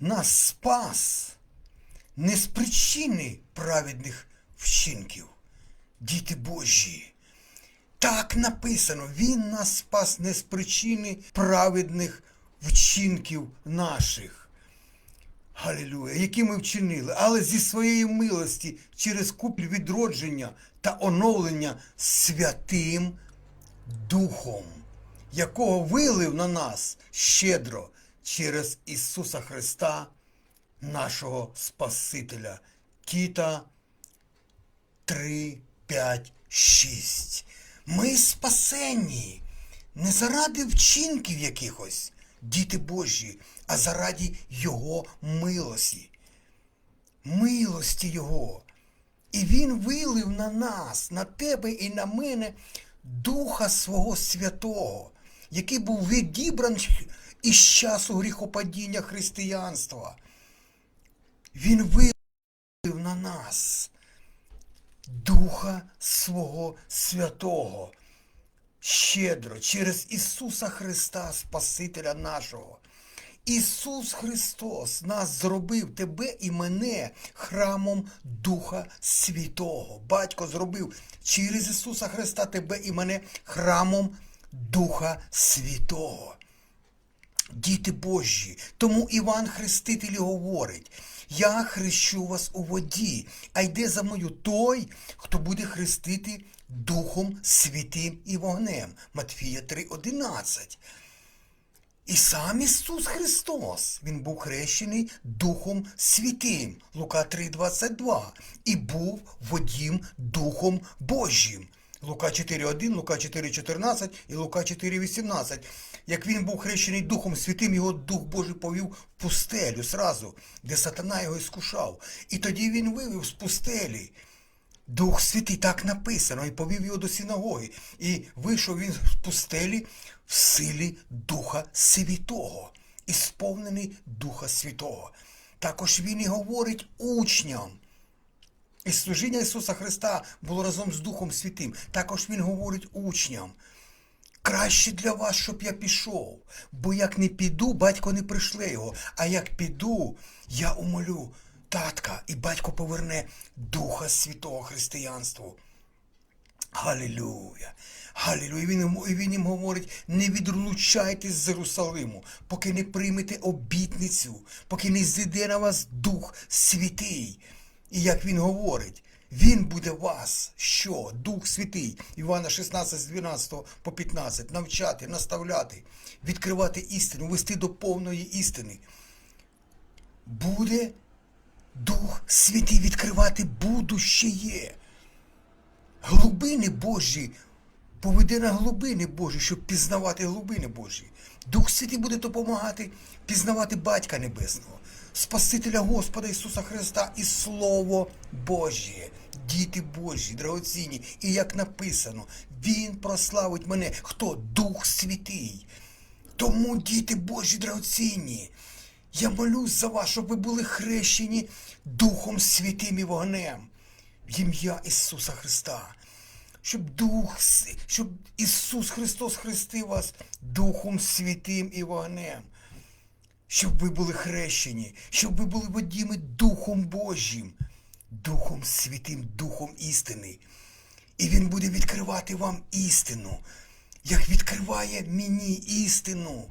нас спас не з причини праведних вчинків, діти Божі. Так написано, Він нас спас не з причини праведних вчинків наших. Галілуя, які ми вчинили, але зі своєї милості через куплю відродження та оновлення Святим Духом, якого вилив на нас щедро через Ісуса Христа, нашого Спасителя. Тіта 3, 5, 6. Ми спасенні не заради вчинків якихось, діти Божі, а заради Його милості. Милості Його. І Він вилив на нас, на тебе і на мене Духа Свого Святого, який був відібраний із часу гріхопадіння християнства. Він вилив на нас Духа Свого Святого щедро через Ісуса Христа, Спасителя нашого. Ісус Христос нас зробив тебе і мене храмом Духа Святого. Батько зробив через Ісуса Христа тебе і мене храмом Духа Святого. Діти Божі, тому Іван Хреститель говорить: Я хрещу вас у воді, а йде за мною той, хто буде хрестити Духом Святим і вогнем. Матфія 3,11. І сам Ісус Христос, Він був хрещений Духом Святим, Лука 3,22, і був водім Духом Божим. Лука 4.1, Лука 4.14 і Лука 4.18. Як він був хрещений Духом Святим, його Дух Божий повів в пустелю сразу, де сатана його іскушав. І тоді він вивів з пустелі. Дух Святий так написано, і повів його до синагоги. І вийшов він з пустелі в силі Духа Святого, і сповнений Духа Святого. Також він і говорить учням. І служіння Ісуса Христа було разом з Духом Святим. Також Він говорить учням. Краще для вас, щоб я пішов, бо як не піду, батько не пришле його. А як піду, я умолю татка, і батько поверне Духа Святого Християнству. Галілюя! Галілюя! І він, йому- і він їм говорить: не відлучайтесь з Єрусалиму, поки не приймете обітницю, поки не зійде на вас Дух Святий. І як він говорить, він буде вас, що? Дух Святий, Івана 16, з 12 по 15, навчати, наставляти, відкривати істину, вести до повної істини. Буде Дух Святий відкривати будущее. Глубини Божі поведе на глибини Божі, щоб пізнавати глибини Божі. Дух Святий буде допомагати пізнавати Батька Небесного, Спасителя Господа Ісуса Христа і Слово Божє, діти Божі, драгоцінні. І як написано, Він прославить мене. Хто? Дух Святий. Тому, діти Божі драгоцінні, я молюсь за вас, щоб ви були хрещені Духом Святим і вогнем в ім'я Ісуса Христа. Щоб Дух, щоб Ісус Христос хрестив вас Духом Святим і вогнем. Щоб ви були хрещені, щоб ви були водіми Духом Божим, Духом Святим, Духом істини. І Він буде відкривати вам істину, як відкриває мені істину.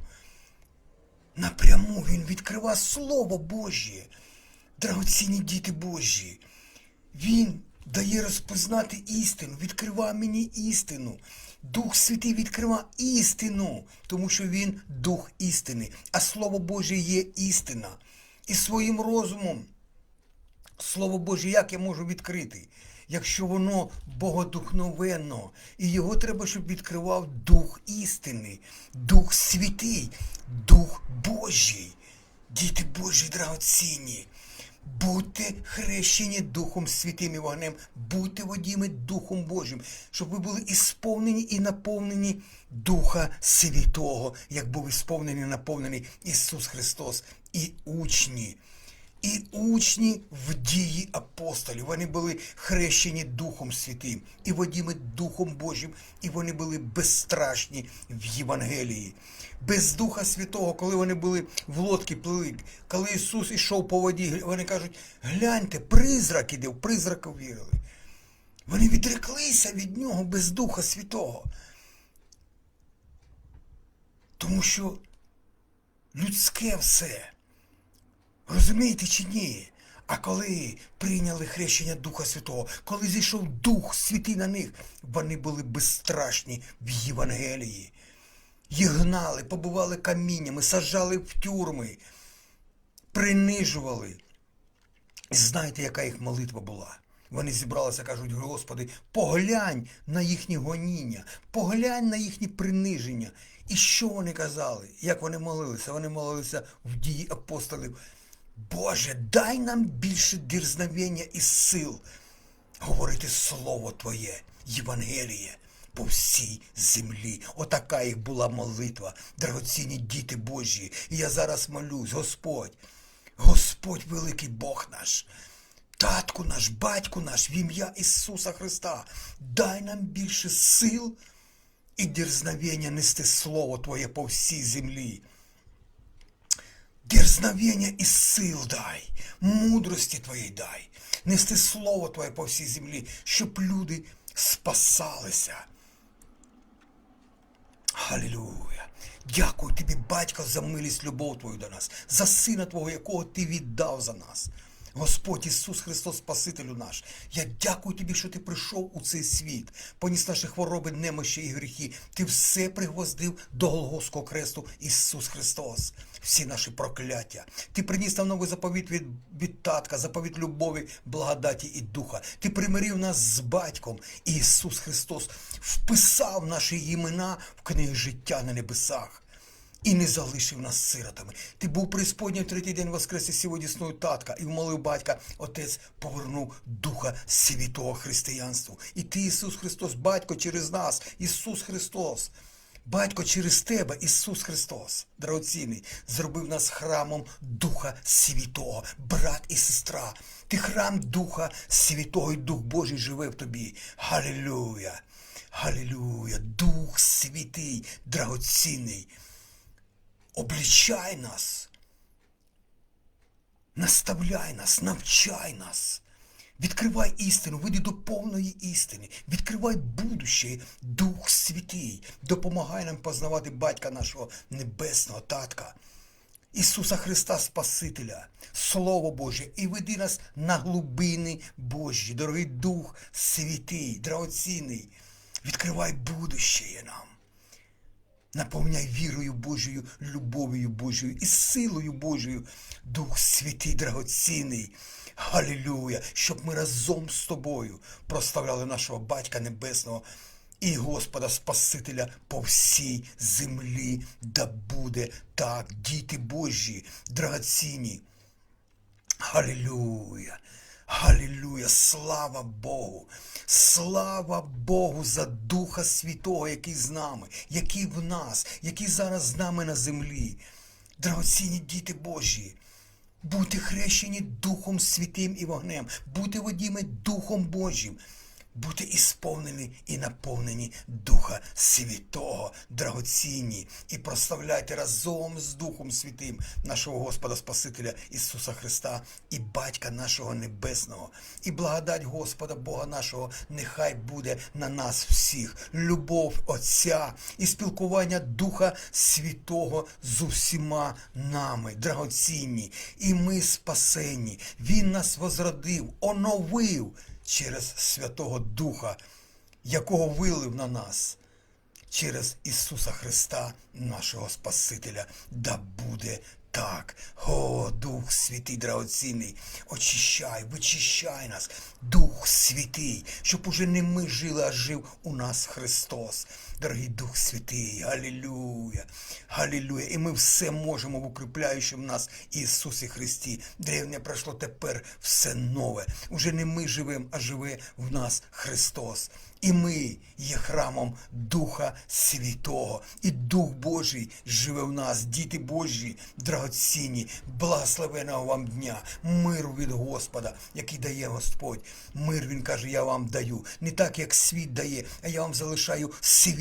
Напряму Він відкриває Слово Божє, драгоцінні діти Божі. Він дає розпознати істину, відкриває мені істину. Дух Святий відкриває істину, тому що Він дух істини, а Слово Боже є істина. І своїм розумом Слово Боже, як я можу відкрити, якщо воно богодухновенно, і його треба, щоб відкривав Дух істини, Дух святий, Дух Божий. Діти Божі драгоцінні. Будьте хрещені Духом Святим і вогнем, будьте водіми Духом Божим, щоб ви були ісповнені і наповнені Духа Святого, як був ісповнений і наповнений Ісус Христос і учні. І учні в дії апостолів. Вони були хрещені Духом Святим і водіми Духом Божим, і вони були безстрашні в Євангелії. Без Духа Святого, коли вони були в лодці плили, коли Ісус ішов по воді, вони кажуть: гляньте, призрак іде, в призрака вірили. Вони відреклися від нього без Духа Святого. Тому що людське все. Розумієте чи ні? А коли прийняли хрещення Духа Святого, коли зійшов Дух Святий на них, вони були безстрашні в Євангелії. Їх гнали, побували каміннями, саджали в тюрми, принижували. І знаєте, яка їх молитва була? Вони зібралися, кажуть, Господи, поглянь на їхні гоніння, поглянь на їхні приниження. І що вони казали? Як вони молилися? Вони молилися в дії апостолів. Боже, дай нам більше дерзновення і сил говорити Слово Твоє, Євангеліє по всій землі. Отака їх була молитва, драгоцінні діти Божі. І я зараз молюсь, Господь, Господь великий Бог наш. Татку наш, батьку наш, в ім'я Ісуса Христа, дай нам більше сил і дерзновення нести Слово Твоє по всій землі. Дерзновення і сил дай, мудрості Твоєї дай, нести Слово Твоє по всій землі, щоб люди спасалися. Халілуя! Дякую тобі, батько, за милість, любов Твою до нас, за сина Твого, якого Ти віддав за нас. Господь Ісус Христос, Спасителю наш, я дякую тобі, що ти прийшов у цей світ, поніс наші хвороби, немощі і гріхи. Ти все пригвоздив до Голгофського кресту Ісус Христос, всі наші прокляття. Ти приніс нам новий заповіт від, від татка, заповіт любові, благодаті і духа. Ти примирив нас з батьком. Ісус Христос вписав наші імена в книги життя на небесах і не залишив нас сиротами. Ти був присподній третій день воскрес і татка, і вмолив батька, отець повернув Духа Святого християнству. І ти, Ісус Христос, Батько через нас, Ісус Христос. Батько через тебе, Ісус Христос, драгоцінний, зробив нас храмом Духа Святого, брат і сестра. Ти храм Духа Святого, і Дух Божий живе в тобі. Галілюя! Галілюя! Дух Святий, драгоцінний облічай нас, наставляй нас, навчай нас. Відкривай істину, веди до повної істини, відкривай будуще, Дух Святий, допомагай нам познавати Батька нашого Небесного Татка, Ісуса Христа Спасителя, Слово Боже, і веди нас на глибини Божі, дорогий Дух Святий, драгоцінний, відкривай будуще нам. Наповняй вірою Божою, любов'ю Божою і силою Божою, Дух Святий драгоцінний. Галілюя! Щоб ми разом з тобою прославляли нашого Батька Небесного і Господа Спасителя по всій землі, да буде так, діти Божі, драгоцінні. Галілюя! Галілюя! Слава Богу! Слава Богу за Духа Святого, який з нами, який в нас, який зараз з нами на землі. Драгоцінні діти Божі, бути хрещені Духом Святим і вогнем, бути водіми Духом Божим. Бути ісповнені і наповнені Духа Святого, драгоцінні, і прославляйте разом з Духом Святим нашого Господа Спасителя Ісуса Христа і Батька нашого Небесного. І благодать Господа Бога нашого нехай буде на нас всіх, любов Отця і спілкування Духа Святого з усіма нами, драгоцінні, і ми спасені. Він нас возродив, оновив через Святого Духа, якого вилив на нас, через Ісуса Христа, нашого Спасителя, да буде так. О, Дух Святий драгоцінний, очищай, вичищай нас, Дух Святий, щоб уже не ми жили, а жив у нас Христос. Дорогий Дух Святий. Галілюя. Галілюя. І ми все можемо в укріпляючому нас Ісусі Христі. Древнє пройшло тепер все нове. Уже не ми живемо, а живе в нас Христос. І ми є храмом Духа Святого. І Дух Божий живе в нас, діти Божі, драгоцінні, благословеного вам дня, миру від Господа, який дає Господь. Мир, Він каже, я вам даю. Не так, як світ дає, а я вам залишаю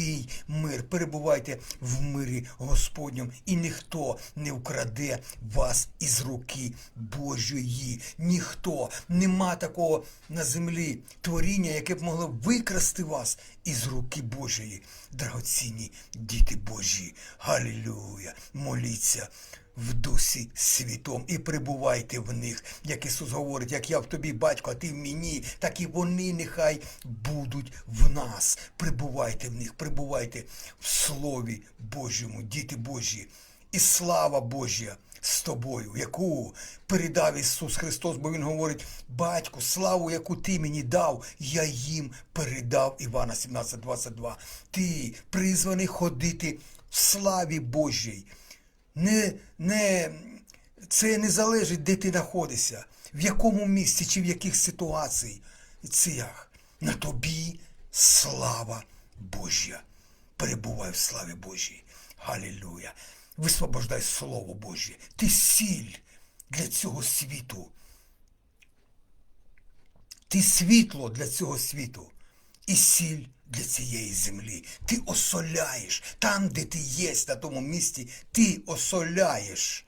свій мир. Перебувайте в мирі Господньому, і ніхто не вкраде вас із руки Божої. Ніхто. Нема такого на землі творіння, яке б могло викрасти вас із руки Божої. Драгоцінні діти Божі. Галілюя! Моліться в Дусі Світом і прибувайте в них. Як Ісус говорить, як я в тобі, батько, а ти в мені, так і вони нехай будуть в нас. Прибувайте в них, прибувайте в Слові Божому, діти Божі. І слава Божа з тобою, яку передав Ісус Христос, бо Він говорить, батьку, славу, яку ти мені дав, я їм передав Івана 17, 22. Ти призваний ходити в славі Божій. Не, не, це не залежить, де ти знаходишся, в якому місці чи в яких ситуаціях. На тобі слава Божа. Перебувай в славі Божій. Галілюя. Висвобождай Слово Боже. Ти сіль для цього світу. Ти світло для цього світу і сіль для цієї землі. Ти осоляєш там, де ти є, на тому місці, ти осоляєш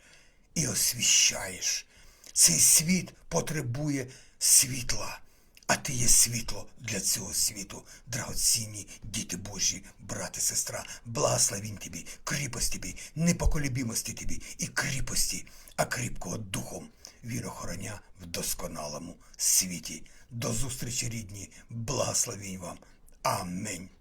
і освіщаєш. Цей світ потребує світла, а ти є світло для цього світу. Драгоцінні діти Божі, брат і сестра, благословінь тобі, кріпость тобі, непоколебімості тобі і кріпості, а кріпкого духом він охороня в досконалому світі. До зустрічі, рідні, благословінь вам. Amen.